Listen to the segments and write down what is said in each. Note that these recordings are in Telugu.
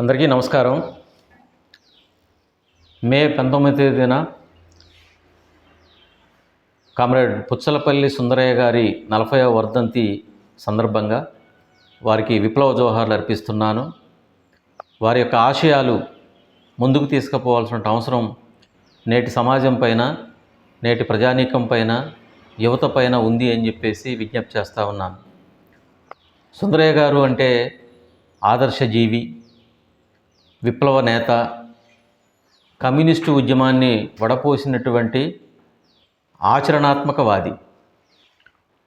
అందరికీ నమస్కారం. మే పంతొమ్మిది తేదీన కామ్రేడ్ పుచ్చలపల్లి సుందరయ్య గారి నలభైవ వర్ధంతి సందర్భంగా వారికి విప్లవ జోహార్లు అర్పిస్తున్నాను. వారి యొక్క ఆశయాలు ముందుకు తీసుకుపోవాల్సిన అవసరం నేటి సమాజం పైన నేటి ప్రజానీకం పైన యువత పైన ఉంది అని చెప్పేసి విజ్ఞప్తి చేస్తూ ఉన్నాను. సుందరయ్య గారు అంటే ఆదర్శ జీవి. విప్లవ నేత కమ్యూనిస్టు ఉద్యమాన్ని వడపోసినటువంటి ఆచరణాత్మకవాది.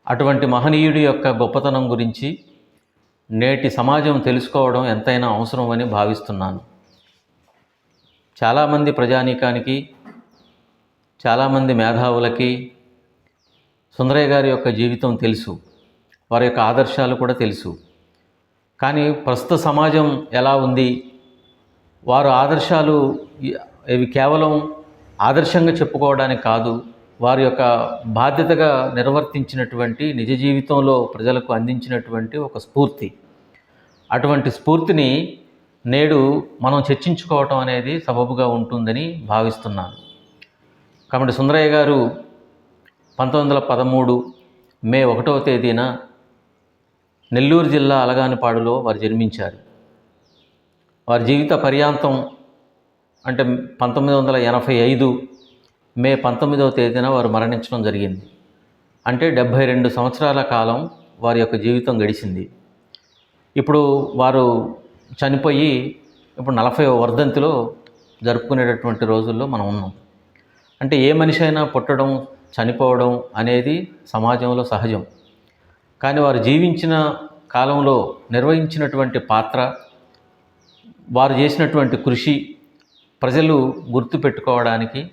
అటువంటి మహనీయుడి యొక్క గొప్పతనం గురించి నేటి సమాజం తెలుసుకోవడం ఎంతైనా అవసరం అని భావిస్తున్నాను. చాలామంది ప్రజానీకానికి చాలామంది మేధావులకి సుందరయ్య గారి యొక్క జీవితం తెలుసు వారి యొక్క ఆదర్శాలు కూడా తెలుసు. కానీ ప్రస్తుత సమాజం ఎలా ఉంది? వారు ఆదర్శాలు ఇవి కేవలం ఆదర్శంగా చెప్పుకోవడానికి కాదు వారి యొక్క బాధ్యతగా నిర్వర్తించినటువంటి నిజ జీవితంలో ప్రజలకు అందించినటువంటి ఒక స్ఫూర్తి. అటువంటి స్ఫూర్తిని నేడు మనం చర్చించుకోవటం అనేది సబబుగా ఉంటుందని భావిస్తున్నాను. కాబట్టి సుందరయ్య గారు పంతొమ్మిది వందల పదమూడు మే ఒకటవ తేదీన నెల్లూరు జిల్లా అలగానిపాడులో వారు జన్మించారు. వారి జీవిత పర్యాంతం అంటే పంతొమ్మిది వందల ఎనభై ఐదు మే పంతొమ్మిదవ తేదీన వారు మరణించడం జరిగింది. అంటే డెబ్భై రెండు సంవత్సరాల కాలం వారి యొక్క జీవితం గడిచింది. ఇప్పుడు వారు చనిపోయి ఇప్పుడు నలభై వర్ధంతిలో జరుపుకునేటటువంటి రోజుల్లో మనం ఉన్నాం. అంటే ఏ మనిషి అయినా పుట్టడం చనిపోవడం అనేది సమాజంలో సహజం. కానీ వారు జీవించిన కాలంలో నిర్వహించినటువంటి పాత్ర వారు చేసినటువంటి కృషి ప్రజలు గుర్తుపెట్టుకోవడానికి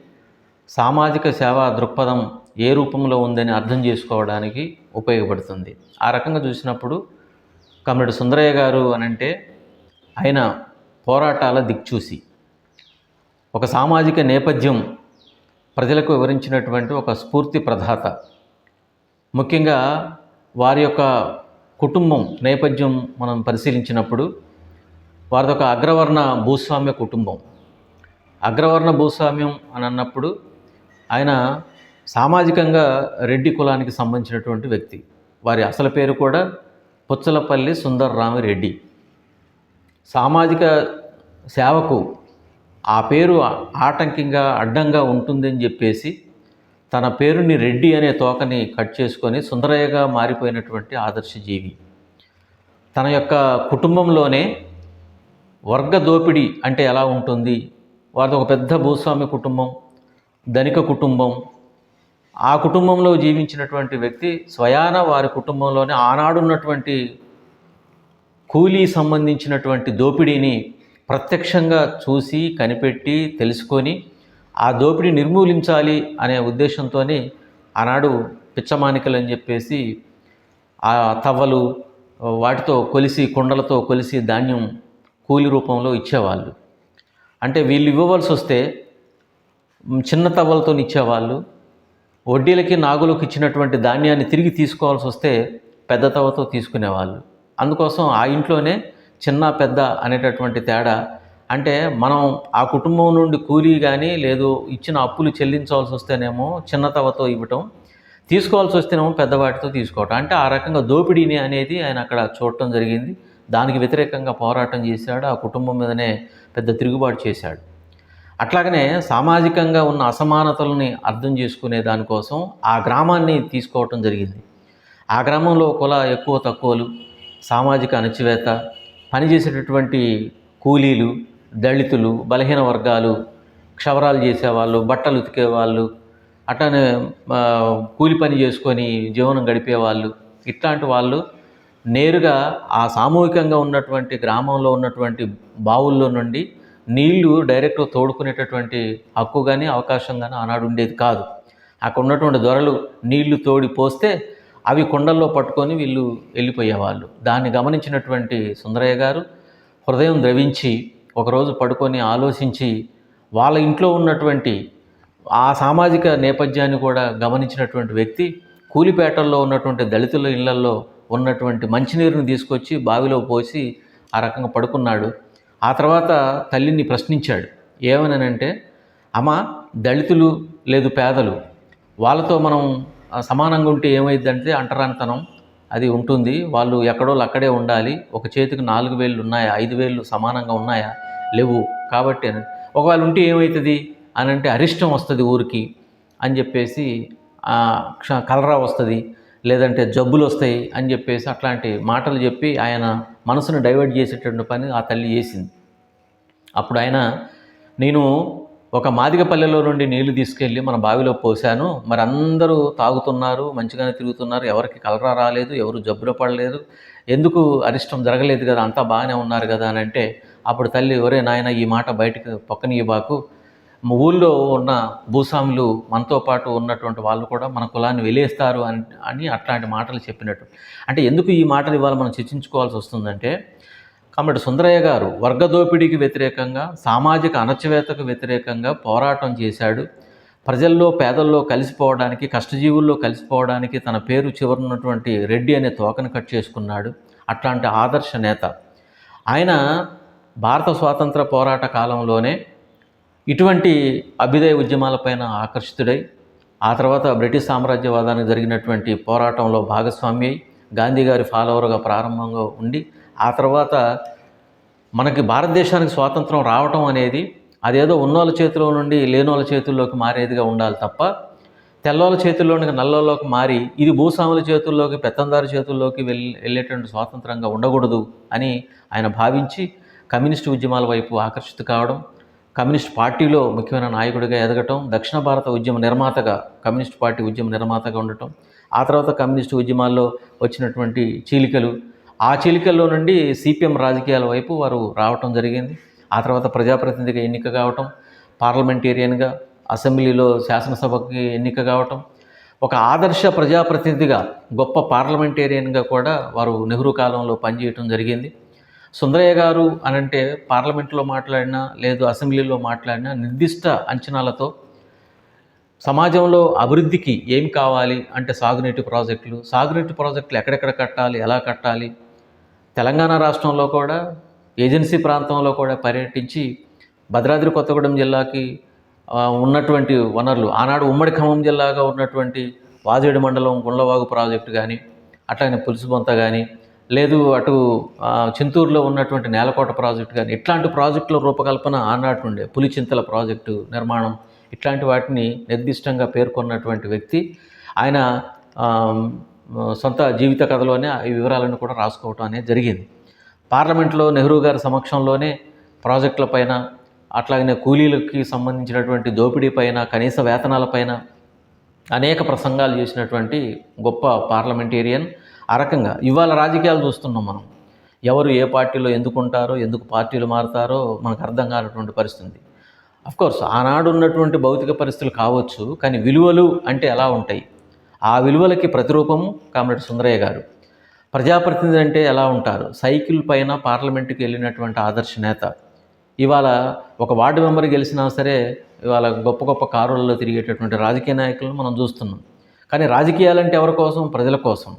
సామాజిక సేవా దృక్పథం ఏ రూపంలో ఉందని అర్థం చేసుకోవడానికి ఉపయోగపడుతుంది. ఆ రకంగా చూసినప్పుడు కమ్రేడ్ సుందరయ్య గారు అనంటే ఆయన పోరాటాల దిక్చూసి. ఒక సామాజిక నేపథ్యం ప్రజలకు వివరించినటువంటి ఒక స్ఫూర్తి ప్రధాత. ముఖ్యంగా వారి యొక్క కుటుంబం నేపథ్యం మనం పరిశీలించినప్పుడు వారిది ఒక అగ్రవర్ణ భూస్వామ్య కుటుంబం. అగ్రవర్ణ భూస్వామ్యం అని అన్నప్పుడు ఆయన సామాజికంగా రెడ్డి కులానికి సంబంధించినటువంటి వ్యక్తి. వారి అసలు పేరు కూడా పుచ్చలపల్లి సుందర్రామిరెడ్డి సామాజిక సేవకు ఆ పేరు ఆటంకంగా అడ్డంగా ఉంటుందని చెప్పేసి తన పేరుని రెడ్డి అనే తోకని కట్ చేసుకొని సుందరయ్యగా మారిపోయినటువంటి ఆదర్శజీవి తన యొక్క కుటుంబంలోనే వర్గ దోపిడీ అంటే ఎలా ఉంటుంది? వారిది ఒక పెద్ద భూస్వామి కుటుంబం ధనిక కుటుంబం. ఆ కుటుంబంలో జీవించినటువంటి వ్యక్తి స్వయాన వారి కుటుంబంలోనే ఆనాడున్నటువంటి కూలీ సంబంధించినటువంటి దోపిడీని ప్రత్యక్షంగా చూసి కనిపెట్టి తెలుసుకొని ఆ దోపిడీ నిర్మూలించాలి అనే ఉద్దేశంతోనే ఆనాడు పిచ్చమానికలు అని చెప్పేసి ఆ తవ్వలు వాటితో కొలిసి కుండలతో కొలిసి ధాన్యం కూలి రూపంలో ఇచ్చేవాళ్ళు. అంటే వీళ్ళు ఇవ్వవలసి వస్తే చిన్న తవ్వలతో ఇచ్చేవాళ్ళు. వడ్డీలకి నాగులకు ఇచ్చినటువంటి ధాన్యాన్ని తిరిగి తీసుకోవాల్సి వస్తే పెద్ద తవ్వతో తీసుకునేవాళ్ళు. అందుకోసం ఆ ఇంట్లోనే చిన్న పెద్ద అనేటటువంటి తేడా. అంటే మనం ఆ కుటుంబం నుండి కూలీ కానీ లేదు ఇచ్చిన అప్పులు చెల్లించవలసి వస్తేనేమో చిన్న తవ్వతో ఇవ్వటం తీసుకోవాల్సి వస్తేనేమో పెద్దవాటితో తీసుకోవటం. అంటే ఆ రకంగా దోపిడీని అనేది ఆయన అక్కడ చూడటం జరిగింది. దానికి వ్యతిరేకంగా పోరాటం చేశాడు ఆ కుటుంబం మీదనే పెద్ద తిరుగుబాటు చేశాడు. అట్లాగనే సామాజికంగా ఉన్న అసమానతలని అర్థం చేసుకునే దానికోసం ఆ గ్రామాన్ని తీసుకోవటం జరిగింది. ఆ గ్రామంలో కుల ఎక్కువ తక్కువలు సామాజిక అణచివేత పనిచేసేటటువంటి కూలీలు దళితులు బలహీన వర్గాలు క్షవరాలు చేసేవాళ్ళు బట్టలు ఉతికేవాళ్ళు అట్లానే కూలి పని చేసుకొని జీవనం గడిపేవాళ్ళు ఇట్లాంటి వాళ్ళు నేరుగా ఆ సామూహికంగా ఉన్నటువంటి గ్రామంలో ఉన్నటువంటి బావుల్లో నుండి నీళ్ళు డైరెక్ట్గా తోడుకునేటటువంటి హక్కు కానీ అవకాశం కానీ ఆనాడు ఉండేది కాదు. అక్కడ ఉన్నటువంటి దొరలు నీళ్ళు తోడి పోస్తే అవి కుండల్లో పట్టుకొని వీళ్ళు వెళ్ళిపోయేవాళ్ళు. దాన్ని గమనించినటువంటి సుందరయ్య గారు హృదయం ద్రవించి ఒకరోజు పడుకొని ఆలోచించి వాళ్ళ ఇంట్లో ఉన్నటువంటి ఆ సామాజిక నేపథ్యాన్ని కూడా గమనించినటువంటి వ్యక్తి కూలిపేటల్లో ఉన్నటువంటి దళితుల ఇళ్ళల్లో ఉన్నటువంటి మంచినీరుని తీసుకొచ్చి బావిలో పోసి ఆ రకంగా పడుకున్నాడు. ఆ తర్వాత తల్లిని ప్రశ్నించాడు. ఏమనంటే అమ్మ దళితులు లేదు పేదలు. వాళ్ళతో మనం సమానంగా ఉంటే ఏమైందంటే అంటరానితనం. అది ఉంటుంది. వాళ్ళు ఎక్కడో అక్కడే ఉండాలి. ఒక చేతికి నాలుగు వేళ్ళు ఉన్నాయా? ఐదు వేళ్ళు సమానంగా ఉన్నాయా? లేవు. కాబట్టి అని. ఒకవేళ ఉంటే ఏమవుతుంది అని అంటే అరిష్టం వస్తుంది ఊరికి. అని చెప్పేసి కలరా వస్తుంది. లేదంటే జబ్బులు వస్తాయి అని చెప్పేసి అట్లాంటి మాటలు చెప్పి ఆయన మనసును డైవర్ట్ చేసేటువంటి పని ఆ తల్లి చేసింది. అప్పుడు ఆయన నేను ఒక మాదిగపల్లెలో నుండి నీళ్ళు తీసుకెళ్ళి మన బావిలో పోసాను మరి అందరూ తాగుతున్నారు మంచిగానే తిరుగుతున్నారు. ఎవరికి కలరా రాలేదు ఎవరు జబ్బున పడలేదు. ఎందుకు అరిష్టం జరగలేదు కదా అంతా బాగానే ఉన్నారు కదా అని అంటే అప్పుడు తల్లి ఒరే నాయన ఈ మాట బయటకు పక్కనీయబాకు. ఊళ్ళో ఉన్న భూస్వాములు మనతో పాటు ఉన్నటువంటి వాళ్ళు కూడా మన కులాన్ని వెలేస్తారు అని అని అట్లాంటి మాటలు చెప్పినట్టు. అంటే ఎందుకు ఈ మాటలు ఇవాళ మనం చర్చించుకోవాల్సి వస్తుందంటే కాబట్టి సుందరయ్య గారు వర్గ దోపిడీకి వ్యతిరేకంగా సామాజిక అణచివేతకు వ్యతిరేకంగా పోరాటం చేశాడు. ప్రజల్లో పేదల్లో కలిసిపోవడానికి కష్టజీవుల్లో కలిసిపోవడానికి తన పేరు చివరినటువంటి రెడ్డి అనే తోకను కట్ చేసుకున్నాడు. అట్లాంటి ఆదర్శ నేత. ఆయన భారత స్వాతంత్ర పోరాట కాలంలోనే ఇటువంటి అభ్యుదయ ఉద్యమాలపైన ఆకర్షితుడై ఆ తర్వాత బ్రిటిష్ సామ్రాజ్యవాదానికి జరిగినటువంటి పోరాటంలో భాగస్వామి అయి గాంధీ గారి ఫాలోవర్గా ప్రారంభంగా ఉండి ఆ తర్వాత మనకి భారతదేశానికి స్వాతంత్రం రావటం అనేది అదేదో ఉన్నోళ్ళ చేతిలో నుండి లేనోళ్ళ చేతుల్లోకి మారేదిగా ఉండాలి తప్ప తెల్లోళ్ళ చేతుల్లోనికి నల్లోళ్ళకి మారి ఇది భూస్వాముల చేతుల్లోకి పెత్తందారి చేతుల్లోకి వెళ్ళి వెళ్ళేటువంటి స్వాతంత్రంగా ఉండకూడదు అని ఆయన భావించి కమ్యూనిస్టు ఉద్యమాల వైపు ఆకర్షిత కావడం కమ్యూనిస్ట్ పార్టీలో ముఖ్యమైన నాయకుడిగా ఎదగటం దక్షిణ భారత ఉద్యమ నిర్మాతగా కమ్యూనిస్ట్ పార్టీ ఉద్యమ నిర్మాతగా ఉండటం ఆ తర్వాత కమ్యూనిస్ట్ ఉద్యమాల్లో వచ్చినటువంటి చీలికలు. ఆ చీలికల్లో నుండి సిపిఎం రాజకీయాల వైపు వారు రావటం జరిగింది. ఆ తర్వాత ప్రజాప్రతినిధిగా ఎన్నిక కావటం పార్లమెంటేరియన్గా అసెంబ్లీలో శాసనసభకి ఎన్నిక కావటం. ఒక ఆదర్శ ప్రజాప్రతినిధిగా గొప్ప పార్లమెంటేరియన్గా కూడా వారు నెహ్రూ కాలంలో పనిచేయటం జరిగింది. సుందరయ్య గారు అనంటే పార్లమెంట్లో మాట్లాడినా లేదు అసెంబ్లీలో మాట్లాడినా నిర్దిష్ట అంచనాలతో సమాజంలో అభివృద్ధికి ఏం కావాలి అంటే సాగునీటి ప్రాజెక్టులు సాగునీటి ప్రాజెక్టులు ఎక్కడెక్కడ కట్టాలి ఎలా కట్టాలి తెలంగాణ రాష్ట్రంలో కూడా ఏజెన్సీ ప్రాంతంలో కూడా పర్యటించి భద్రాద్రి కొత్తగూడెం జిల్లాకి ఉన్నటువంటి వనరులు ఆనాడు ఉమ్మడి ఖమ్మం జిల్లాగా ఉన్నటువంటి వాజేడు మండలం గుండ్లవాగు ప్రాజెక్టు కానీ అట్లానే పులుసుబొంత కానీ లేదు అటు చింతూరులో ఉన్నటువంటి నేలకోట ప్రాజెక్టు కానీ ఇట్లాంటి ప్రాజెక్టుల రూపకల్పన ఆనాటి ఉండే పులిచింతల ప్రాజెక్టు నిర్మాణం ఇట్లాంటి వాటిని నిర్దిష్టంగా పేర్కొన్నటువంటి వ్యక్తి. ఆయన సొంత జీవిత కథలోనే ఈ వివరాలను కూడా రాసుకోవటం అనేది జరిగింది. పార్లమెంట్లో నెహ్రూ గారి సమక్షంలోనే ప్రాజెక్టులపైన అట్లాగనే కూలీలకి సంబంధించినటువంటి దోపిడీ పైన కనీస వేతనాలపైన అనేక ప్రసంగాలు చేసినటువంటి గొప్ప పార్లమెంటేరియన్. ఆ రకంగా ఇవాళ రాజకీయాలు చూస్తున్నాం మనం. ఎవరు ఏ పార్టీలో ఎందుకుంటారో ఎందుకు పార్టీలు మారుతారో మనకు అర్థం కానటువంటి పరిస్థితి. కోర్స్ ఆనాడు ఉన్నటువంటి భౌతిక పరిస్థితులు కావచ్చు కానీ విలువలు అంటే ఎలా ఉంటాయి? ఆ విలువలకి ప్రతిరూపము కామరెడ్డి సుందరయ్య గారు. ప్రజాప్రతినిధి అంటే ఎలా ఉంటారు? సైకిల్ పైన పార్లమెంటుకి వెళ్ళినటువంటి ఆదర్శ నేత. ఇవాళ ఒక వార్డు మెంబర్ గెలిచినా సరే ఇవాళ గొప్ప గొప్ప కారులలో తిరిగేటటువంటి రాజకీయ నాయకులను మనం చూస్తున్నాం. కానీ రాజకీయాలంటే ఎవరి కోసం? ప్రజల కోసం.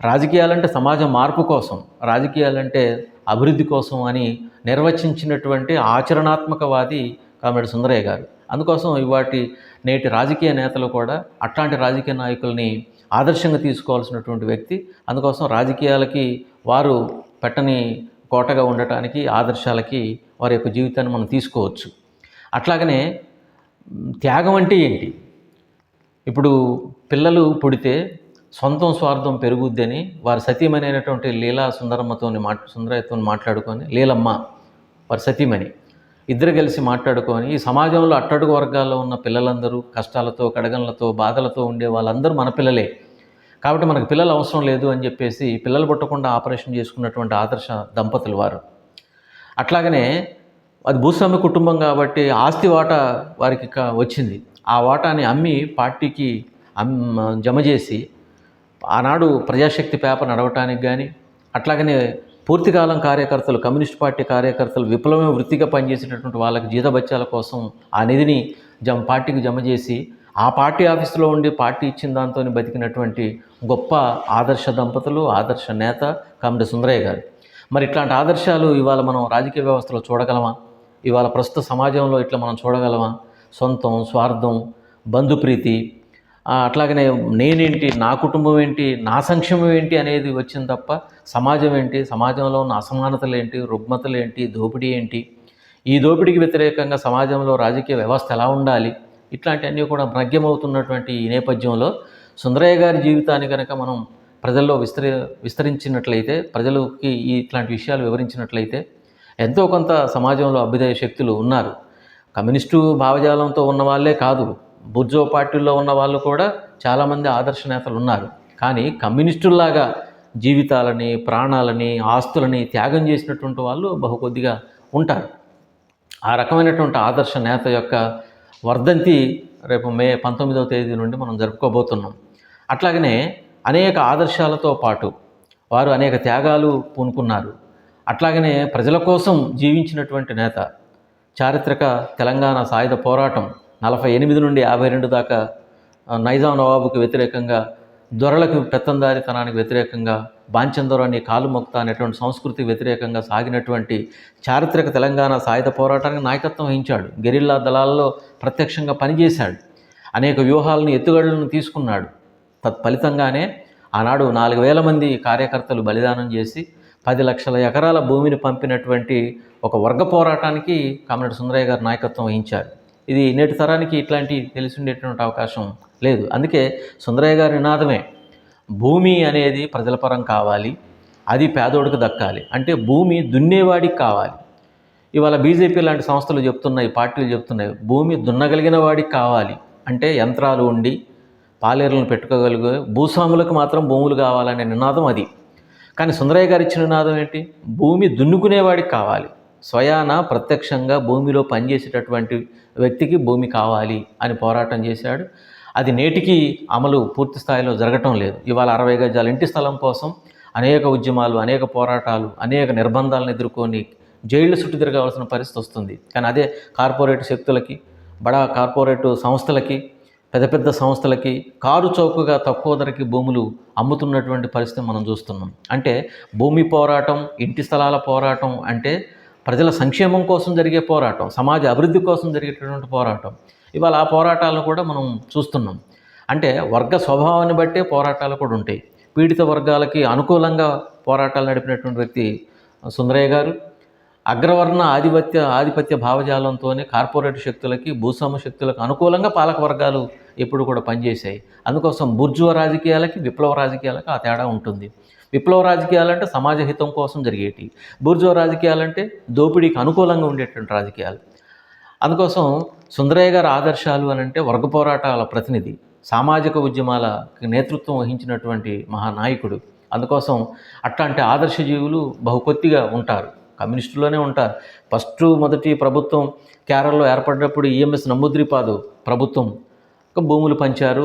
రాజకీయాలంటే సమాజ మార్పు కోసం రాజకీయాలంటే అభివృద్ధి కోసం అని నిర్వచించినటువంటి ఆచరణాత్మకవాది కామెడి సుందరయ్య గారు. అందుకోసం ఇవాటి నేటి రాజకీయ నేతలు కూడా అట్లాంటి రాజకీయ నాయకుల్ని ఆదర్శంగా తీసుకోవాల్సినటువంటి వ్యక్తి. అందుకోసం రాజకీయాలకి వారు పెట్టని కోటగా ఉండటానికి ఆదర్శాలకి వారి యొక్క జీవితాన్ని మనం తీసుకోవచ్చు. అట్లాగనే త్యాగం అంటే ఏంటి? ఇప్పుడు పిల్లలు పుడితే సొంతం స్వార్థం పెరుగుద్దని వారి సతీమణి లీలా సుందరమ్మతోని మాట్ సుందరయ్యతో మాట్లాడుకొని లీలమ్మ వారి సతీమణి ఇద్దరు కలిసి మాట్లాడుకొని ఈ సమాజంలో అట్టడుగు వర్గాల్లో ఉన్న పిల్లలందరూ కష్టాలతో కడగంలతో బాధలతో ఉండే వాళ్ళందరూ మన పిల్లలే. కాబట్టి మనకు పిల్లలు అవసరం లేదు అని చెప్పేసి పిల్లలు పుట్టకుండా ఆపరేషన్ చేసుకున్నటువంటి ఆదర్శ దంపతులు వారు. అట్లాగనే అది భూస్వామి కుటుంబం కాబట్టి ఆస్తి వాటా వారికి వచ్చింది. ఆ వాటాని అమ్మి పార్టీకి అమ్ జమ చేసి ఆనాడు ప్రజాశక్తి పేపర్ నడవటానికి కానీ అట్లాగనే పూర్తికాలం కార్యకర్తలు కమ్యూనిస్ట్ పార్టీ కార్యకర్తలు విప్లవమే వృత్తిగా పనిచేసేటటువంటి వాళ్ళకి జీతబత్యాల కోసం ఆ నిధిని జమ పార్టీకి జమ చేసి ఆ పార్టీ ఆఫీసులో ఉండి పార్టీ ఇచ్చిన దాంతో బతికినటువంటి గొప్ప ఆదర్శ దంపతులు ఆదర్శ నేత కామెడి సుందరయ్య గారు. మరి ఇట్లాంటి ఆదర్శాలు ఇవాళ మనం రాజకీయ వ్యవస్థలో చూడగలమా? ఇవాళ ప్రస్తుత సమాజంలో ఇట్లా మనం చూడగలమా? సొంతం స్వార్థం బంధుప్రీతి అట్లాగనే నేనేంటి నా కుటుంబం ఏంటి నా సంక్షేమం ఏంటి అనేది వచ్చింది తప్ప సమాజం ఏంటి సమాజంలో ఉన్న అసమానతలు ఏంటి రుగ్మతలు ఏంటి దోపిడీ ఏంటి? ఈ దోపిడీకి వ్యతిరేకంగా సమాజంలో రాజకీయ వ్యవస్థ ఎలా ఉండాలి? ఇట్లాంటివన్నీ కూడా భ్రగ్యమవుతున్నటువంటి ఈ నేపథ్యంలో సుందరయ్య గారి జీవితాన్ని కనుక మనం ప్రజల్లో విస్తరి విస్తరించినట్లయితే ప్రజలకి ఇట్లాంటి విషయాలు వివరించినట్లయితే ఎంతో కొంత సమాజంలో అభ్యుదయ శక్తులు ఉన్నారు. కమ్యూనిస్టు భావజాలంతో ఉన్న వాళ్ళే కాదు. బుర్జో పార్టీల్లో ఉన్న వాళ్ళు కూడా చాలామంది ఆదర్శ నేతలు ఉన్నారు. కానీ కమ్యూనిస్టుల్లాగా జీవితాలని ప్రాణాలని ఆస్తులని త్యాగం చేసినటువంటి వాళ్ళు బహుకొద్దిగా ఉంటారు. ఆ రకమైనటువంటి ఆదర్శ నేత యొక్క వర్ధంతి రేపు మే పంతొమ్మిదవ తేదీ నుండి మనం జరుపుకోబోతున్నాం. అట్లాగనే అనేక ఆదర్శాలతో పాటు వారు అనేక త్యాగాలు పూనుకున్నారు. అట్లాగనే ప్రజల కోసం జీవించినటువంటి నేత చారిత్రక తెలంగాణ సాయుధ పోరాటం నలభై ఎనిమిది నుండి యాభై రెండు దాకా నైజాం నవాబుకు వ్యతిరేకంగా దొరలకు పెత్తందారితనానికి వ్యతిరేకంగా బాంచందొరని కాలు మొక్త అనేటువంటి సంస్కృతికి వ్యతిరేకంగా సాగినటువంటి చారిత్రక తెలంగాణ సాయుధ పోరాటానికి నాయకత్వం వహించాడు. గెరిల్లా దళాల్లో ప్రత్యక్షంగా పనిచేశాడు. అనేక వ్యూహాలను ఎత్తుగడలను తీసుకున్నాడు. తత్ఫలితంగానే ఆనాడు నాలుగు వేల మంది కార్యకర్తలు బలిదానం చేసి పది లక్షల ఎకరాల భూమిని పంపినటువంటి ఒక వర్గ పోరాటానికి కామరెడ్డి సుందరయ్య గారు నాయకత్వం వహించారు. ఇది నేటి తరానికి ఇట్లాంటి తెలిసిండేటువంటి అవకాశం లేదు. అందుకే సుందరయ్య గారి నినాదమే భూమి అనేది ప్రజల పరం కావాలి అది పేదోడికి దక్కాలి. అంటే భూమి దున్నేవాడికి కావాలి. ఇవాళ బీజేపీ లాంటి సంస్థలు చెప్తున్నాయి పార్టీలు చెప్తున్నాయి భూమి దున్నగలిగిన వాడికి కావాలి. అంటే యంత్రాలు ఉండి పాలేరులను పెట్టుకోగలిగే భూస్వాములకు మాత్రం భూములు కావాలనే నినాదం అది. కానీ సుందరయ్య గారు ఇచ్చిన నినాదం ఏంటి? భూమి దున్నుకునేవాడికి కావాలి. స్వయాన ప్రత్యక్షంగా భూమిలో పనిచేసేటటువంటి వ్యక్తికి భూమి కావాలి అని పోరాటం చేశాడు. అది నేటికి అమలు పూర్తి స్థాయిలో జరగటం లేదు. ఇవాళ అరవై గజాల ఇంటి స్థలం కోసం అనేక ఉద్యమాలు అనేక పోరాటాలు అనేక నిర్బంధాలను ఎదుర్కొని జైళ్ళు చుట్టూ తిరగవలసిన పరిస్థితి వస్తుంది. కానీ అదే కార్పొరేట్ శక్తులకి బడా కార్పొరేట్ సంస్థలకి పెద్ద పెద్ద సంస్థలకి కారు చౌకగా తక్కువ ధరకి భూములు అమ్ముతున్నటువంటి పరిస్థితి మనం చూస్తున్నాం. అంటే భూమి పోరాటం ఇంటి స్థలాల పోరాటం అంటే ప్రజల సంక్షేమం కోసం జరిగే పోరాటం సమాజ అభివృద్ధి కోసం జరిగేటటువంటి పోరాటం. ఇవాళ ఆ పోరాటాలను కూడా మనం చూస్తున్నాం. అంటే వర్గ స్వభావాన్ని బట్టే పోరాటాలు కూడా ఉంటాయి. పీడిత వర్గాలకి అనుకూలంగా పోరాటాలు నడిపినటువంటి వ్యక్తి సుందరయ్య గారు. అగ్రవర్ణ ఆధిపత్య ఆధిపత్య భావజాలంతోనే కార్పొరేట్ శక్తులకి భూస్వామ్య శక్తులకు అనుకూలంగా పాలక వర్గాలు ఎప్పుడు కూడా పనిచేశాయి. అందుకోసం బుర్జువ రాజకీయాలకి విప్లవ రాజకీయాలకి ఆ తేడా ఉంటుంది. విప్లవ రాజకీయాలంటే సమాజ హితం కోసం జరిగేటి. బుర్జువ రాజకీయాలంటే దోపిడీకి అనుకూలంగా ఉండేటువంటి రాజకీయాలు. అందుకోసం సుందరయ్య గారి ఆదర్శాలు అని అంటే వర్గ పోరాటాల ప్రతినిధి సామాజిక ఉద్యమాల నేతృత్వం వహించినటువంటి మహానాయకుడు. అందుకోసం అట్లాంటి ఆదర్శ జీవులు బహుకొత్తిగా ఉంటారు. కమ్యూనిస్టులోనే ఉంటారు. ఫస్ట్ మొదటి ప్రభుత్వం కేరళలో ఏర్పడినప్పుడు ఈఎంఎస్ నమ్ముద్రిపాదు ప్రభుత్వం భూములు పంచారు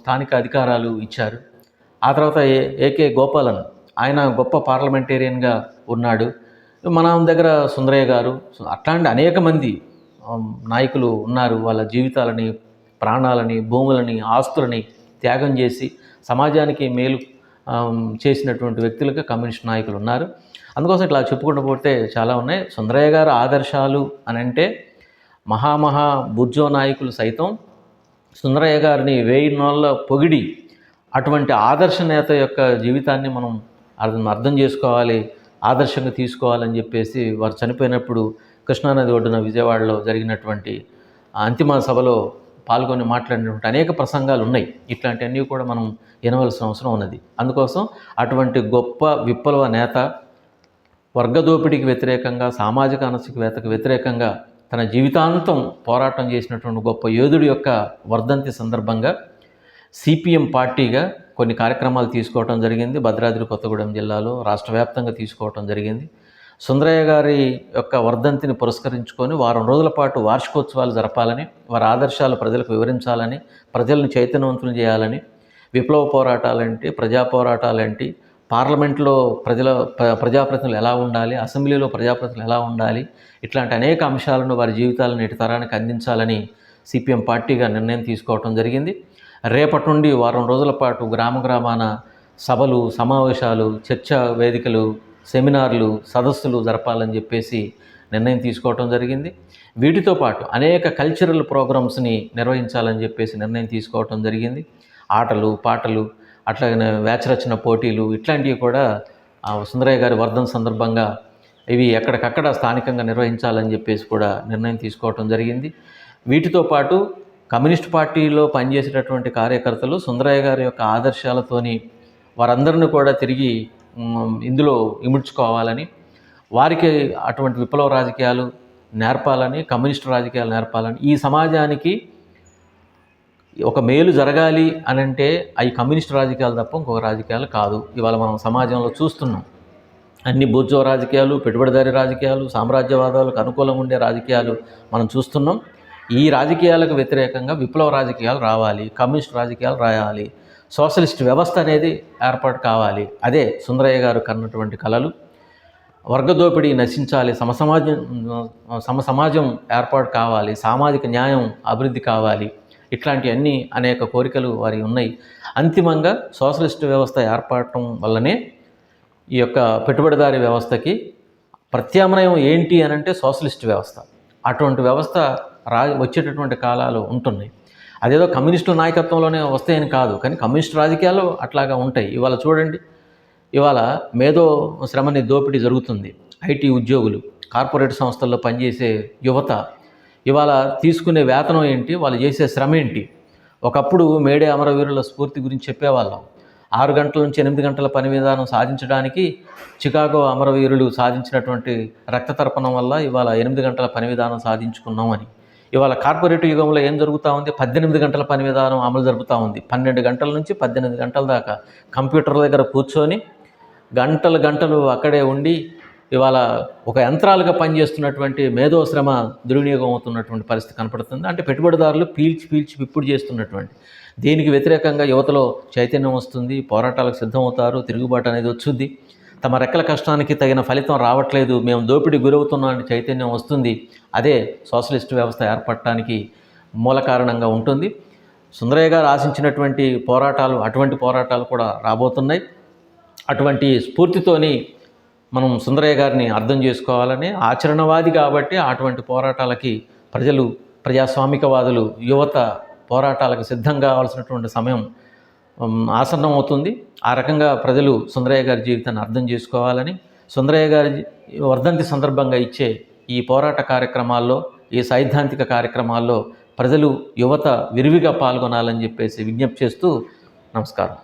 స్థానిక అధికారాలు ఇచ్చారు. ఆ తర్వాత ఏ ఏకే గోపాలన్ ఆయన గొప్ప పార్లమెంటేరియన్గా ఉన్నాడు. మన దగ్గర సుందరయ్య గారు అట్లాంటి అనేక మంది నాయకులు ఉన్నారు. వాళ్ళ జీవితాలని ప్రాణాలని భూములని ఆస్తులని త్యాగం చేసి సమాజానికి మేలు చేసినటువంటి వ్యక్తులుగా కమ్యూనిస్ట్ నాయకులు ఉన్నారు. అందుకోసం ఇట్లా చెప్పుకుంటూ పోతే చాలా ఉన్నాయి. సుందరయ్య గారు ఆదర్శాలు అని అంటే మహామహా బుర్జో నాయకులు సైతం సుందరయ్య గారిని వేయి నోళ్ళ పొగిడి అటువంటి ఆదర్శ నేత యొక్క జీవితాన్ని మనం అర్థం అర్థం చేసుకోవాలి ఆదర్శంగా తీసుకోవాలని చెప్పేసి వారు చనిపోయినప్పుడు కృష్ణానది ఒడ్డున విజయవాడలో జరిగినటువంటి అంతిమ సభలో పాల్గొని మాట్లాడినటువంటి అనేక ప్రసంగాలు ఉన్నాయి. ఇట్లాంటివన్నీ కూడా మనం వినవలసిన అవసరం ఉన్నది. అందుకోసం అటువంటి గొప్ప విప్లవ నేత వర్గదోపిడికి వ్యతిరేకంగా సామాజిక అణచివేతకు వ్యతిరేకంగా తన జీవితాంతం పోరాటం చేసినటువంటి గొప్ప యోధుడి యొక్క వర్ధంతి సందర్భంగా సిపిఎం పార్టీగా కొన్ని కార్యక్రమాలు తీసుకోవటం జరిగింది. భద్రాద్రి కొత్తగూడెం జిల్లాలో రాష్ట్ర వ్యాప్తంగా తీసుకోవటం జరిగింది. సుందరయ్య గారి యొక్క వర్ధంతిని పురస్కరించుకొని వారం రోజుల పాటు వార్షికోత్సవాలు జరపాలని వారి ఆదర్శాలు ప్రజలకు వివరించాలని ప్రజలను చైతన్యవంతులు చేయాలని విప్లవ పోరాటాలేంటి ప్రజా పోరాటాలేంటి పార్లమెంట్లో ప్రజల ప్ర- ప్రజాప్రతినిధులు ఎలా ఉండాలి అసెంబ్లీలో ప్రజాప్రతినిధులు ఎలా ఉండాలి ఇట్లాంటి అనేక అంశాలను వారి జీవితాలను నేటి తరానికి అందించాలని సిపిఎం పార్టీగా నిర్ణయం తీసుకోవటం జరిగింది. రేపటి నుండి వారం రోజుల పాటు గ్రామ గ్రామాన సభలు సమావేశాలు చర్చా వేదికలు సెమినార్లు సదస్సులు జరపాలని చెప్పేసి నిర్ణయం తీసుకోవటం జరిగింది. వీటితో పాటు అనేక కల్చరల్ ప్రోగ్రామ్స్ని నిర్వహించాలని చెప్పేసి నిర్ణయం తీసుకోవటం జరిగింది. ఆటలు పాటలు అట్లాగనే వేచరచన పోటీలు ఇట్లాంటివి కూడా ఆ సుందరయ్య గారి వర్ధన సందర్భంగా ఇవి ఎక్కడికక్కడ స్థానికంగా నిర్వహించాలని చెప్పేసి కూడా నిర్ణయం తీసుకోవటం జరిగింది. వీటితో పాటు కమ్యూనిస్ట్ పార్టీలో పనిచేసేటటువంటి కార్యకర్తలు సుందరయ్య గారి యొక్క ఆదర్శాలతోని వారందరిని కూడా తిరిగి ఇందులో ఇముడ్చుకోవాలని వారికి అటువంటి విప్లవ రాజకీయాలు నేర్పాలని కమ్యూనిస్ట్ రాజకీయాలు నేర్పాలని ఈ సమాజానికి ఒక మేలు జరగాలి అని అంటే అవి కమ్యూనిస్ట్ రాజకీయాలు తప్ప ఇంకొక రాజకీయాలు కాదు. ఇవాళ మనం సమాజంలో చూస్తున్నాం. అన్ని బూర్జో రాజకీయాలు పెట్టుబడిదారీ రాజకీయాలు సామ్రాజ్యవాదాలకు అనుకూలంగా ఉండే రాజకీయాలు మనం చూస్తున్నాం. ఈ రాజకీయాలకు వ్యతిరేకంగా విప్లవ రాజకీయాలు రావాలి కమ్యూనిస్ట్ రాజకీయాలు రాయాలి. సోషలిస్ట్ వ్యవస్థ అనేది ఏర్పాటు కావాలి. అదే సుందరయ్య గారు కన్నటువంటి కళలు. వర్గదోపిడీ నశించాలి సమసమాజం సమసమాజం ఏర్పాటు కావాలి సామాజిక న్యాయం అభివృద్ధి కావాలి. ఇట్లాంటివన్నీ అనేక కోరికలు వారి ఉన్నాయి. అంతిమంగా సోషలిస్ట్ వ్యవస్థ ఏర్పడటం వల్లనే ఈ యొక్క పెట్టుబడిదారీ వ్యవస్థకి ప్రత్యామ్నాయం ఏంటి అని అంటే సోషలిస్ట్ వ్యవస్థ. అటువంటి వ్యవస్థ రా వచ్చేటటువంటి కాలాలు ఉంటున్నాయి. అదేదో కమ్యూనిస్టు నాయకత్వంలోనే వస్తాయని కాదు కానీ కమ్యూనిస్ట్ రాజకీయాలు అట్లాగా ఉంటాయి. ఇవాళ చూడండి ఇవాళ మేధో శ్రమని దోపిడీ జరుగుతుంది. ఐటీ ఉద్యోగులు కార్పొరేట్ సంస్థల్లో పనిచేసే యువత ఇవాళ తీసుకునే వేతనం ఏంటి? వాళ్ళు చేసే శ్రమ ఏంటి? ఒకప్పుడు మేడే అమరవీరుల స్ఫూర్తి గురించి చెప్పేవాళ్ళం. ఆరు గంటల నుంచి ఎనిమిది గంటల పని విధానం సాధించడానికి చికాగో అమరవీరులు సాధించినటువంటి రక్తతర్పణం వల్ల ఇవాళ ఎనిమిది గంటల పని విధానం సాధించుకున్నాం అని. ఇవాళ కార్పొరేట్ యుగంలో ఏం జరుగుతూ ఉంది? పద్దెనిమిది గంటల పని విధానం అమలు జరుగుతూ ఉంది. పన్నెండు గంటల నుంచి పద్దెనిమిది గంటల దాకా కంప్యూటర్ దగ్గర కూర్చొని గంటలు గంటలు అక్కడే ఉండి ఇవాళ ఒక యంత్రాలుగా పనిచేస్తున్నటువంటి మేధో శ్రమ దుర్వినియోగం అవుతున్నటువంటి పరిస్థితి కనపడుతుంది. అంటే పెట్టుబడిదారులు పీల్చి పీల్చి పిప్పుడు చేస్తున్నటువంటి. దీనికి వ్యతిరేకంగా యువతలో చైతన్యం వస్తుంది పోరాటాలకు సిద్ధమవుతారు తిరుగుబాటు అనేది వచ్చుద్ది తమ రెక్కల కష్టానికి తగిన ఫలితం రావట్లేదు మేము దోపిడీ గురవుతున్నామని చైతన్యం వస్తుంది. అదే సోషలిస్ట్ వ్యవస్థ ఏర్పడటానికి మూల కారణంగా ఉంటుంది. సుందరయ్య గారు ఆశించినటువంటి పోరాటాలు అటువంటి పోరాటాలు కూడా రాబోతున్నాయి. అటువంటి స్ఫూర్తితోని మనం సుందరయ్య గారిని అర్థం చేసుకోవాలని ఆచరణవాది కాబట్టి అటువంటి పోరాటాలకి ప్రజలు ప్రజాస్వామికవాదులు యువత పోరాటాలకు సిద్ధం కావాల్సినటువంటి సమయం ఆసన్నం అవుతుంది. ఆ రకంగా ప్రజలు సుందరయ్య గారి జీవితాన్ని అర్థం చేసుకోవాలని సుందరయ్య గారి వర్ధంతి సందర్భంగా ఇచ్చే ఈ పోరాట కార్యక్రమాల్లో ఈ సైద్ధాంతిక కార్యక్రమాల్లో ప్రజలు యువత విరివిగా పాల్గొనాలని చెప్పేసి విజ్ఞప్తి చేస్తూ నమస్కారం.